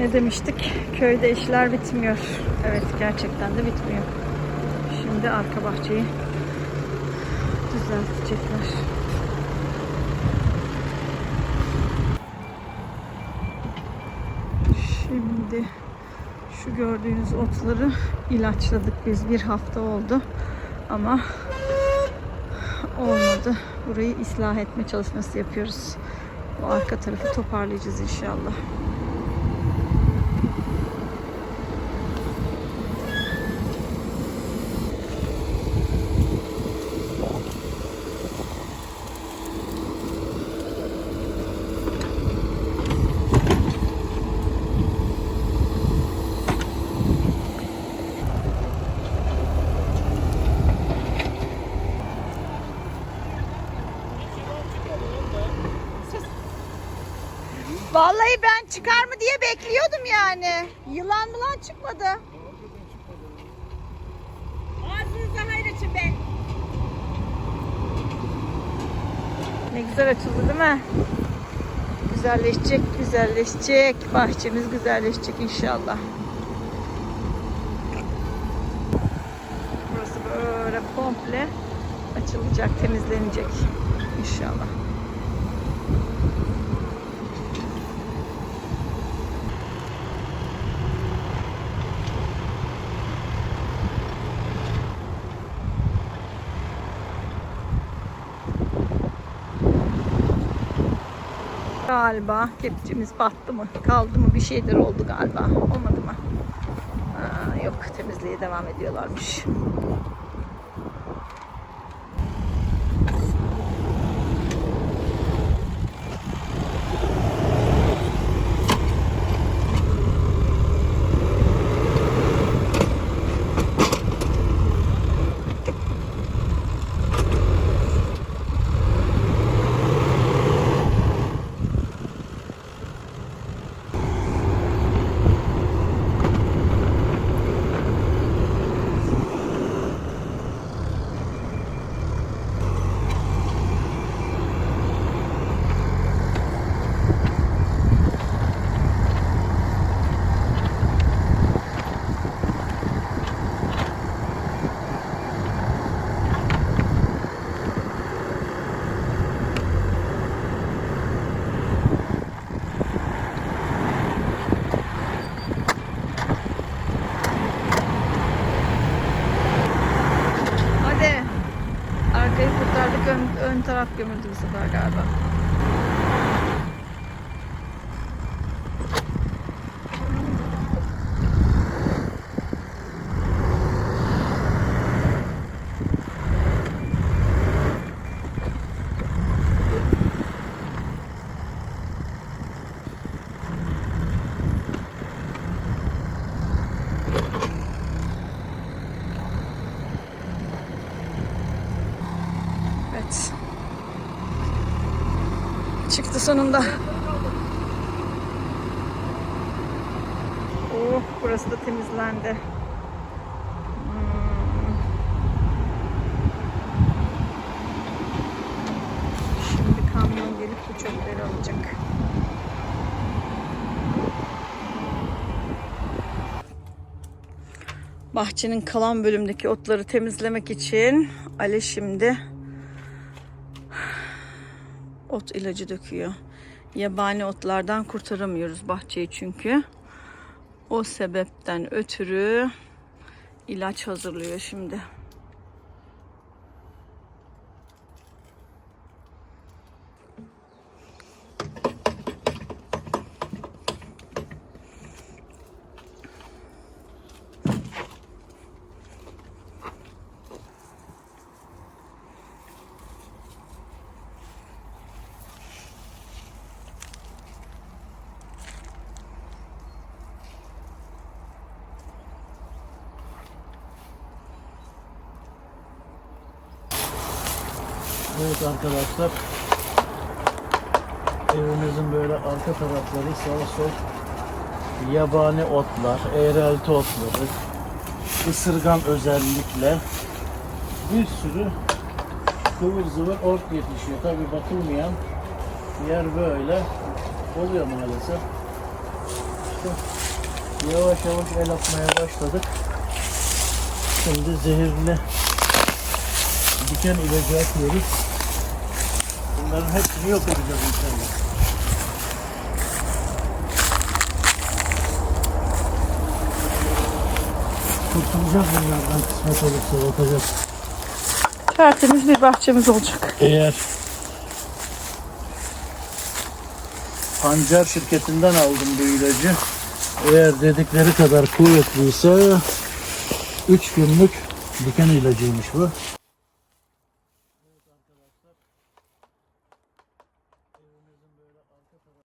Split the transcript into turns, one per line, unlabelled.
Ne demiştik? Köyde işler bitmiyor. Evet gerçekten de bitmiyor. Şimdi arka bahçeyi düzeltecekler. Şimdi şu gördüğünüz otları ilaçladık biz bir hafta oldu ama olmadı. Burayı ıslah etme çalışması yapıyoruz. Bu arka tarafı toparlayacağız inşallah. Vallahi ben çıkar mı diye bekliyordum yani. Yılan mılan çıkmadı.
Ağzınıza hayır açın be.
Ne güzel açıldı değil mi? Güzelleşecek, güzelleşecek. Bahçemiz güzelleşecek inşallah. Burası böyle komple açılacak, temizlenecek inşallah. Galiba kepçemiz battı mı? Kaldı mı? Bir şeyler oldu galiba. Olmadı mı? Aa, yok temizliğe devam ediyorlarmış. Ön, ön taraf gömüldü bu sefer galiba. Evet. Çıktı sonunda. Oh, burası da temizlendi. Hmm. Şimdi kamyon gelip bu çöpleri alacak. Bahçenin kalan bölümdeki otları temizlemek için Ali şimdi ot ilacı döküyor. Yabani otlardan kurtaramıyoruz bahçeyi çünkü. O sebepten ötürü ilaç hazırlıyor şimdi.
Evet arkadaşlar. Evimizin böyle arka tarafları sağ sol yabani otlar, eğrelti otları, ısırgan özellikle bir sürü kıvır zıvır ot yetişiyor. Tabi bakılmayan yer böyle oluyor maalesef. çıktı. Yavaş yavaş el atmaya başladık. Şimdi zehirli diken ilacı atıyoruz. Bunların hepsini yok edeceğiz inşallah. Kurtulacağız bunlardan kısmet olursa bakacağız.
Tertemiz bir bahçemiz olacak.
Eğer Pancar şirketinden aldım bu ilacı. Eğer dedikleri kadar kuvvetliyse 3 günlük diken ilacıymış bu.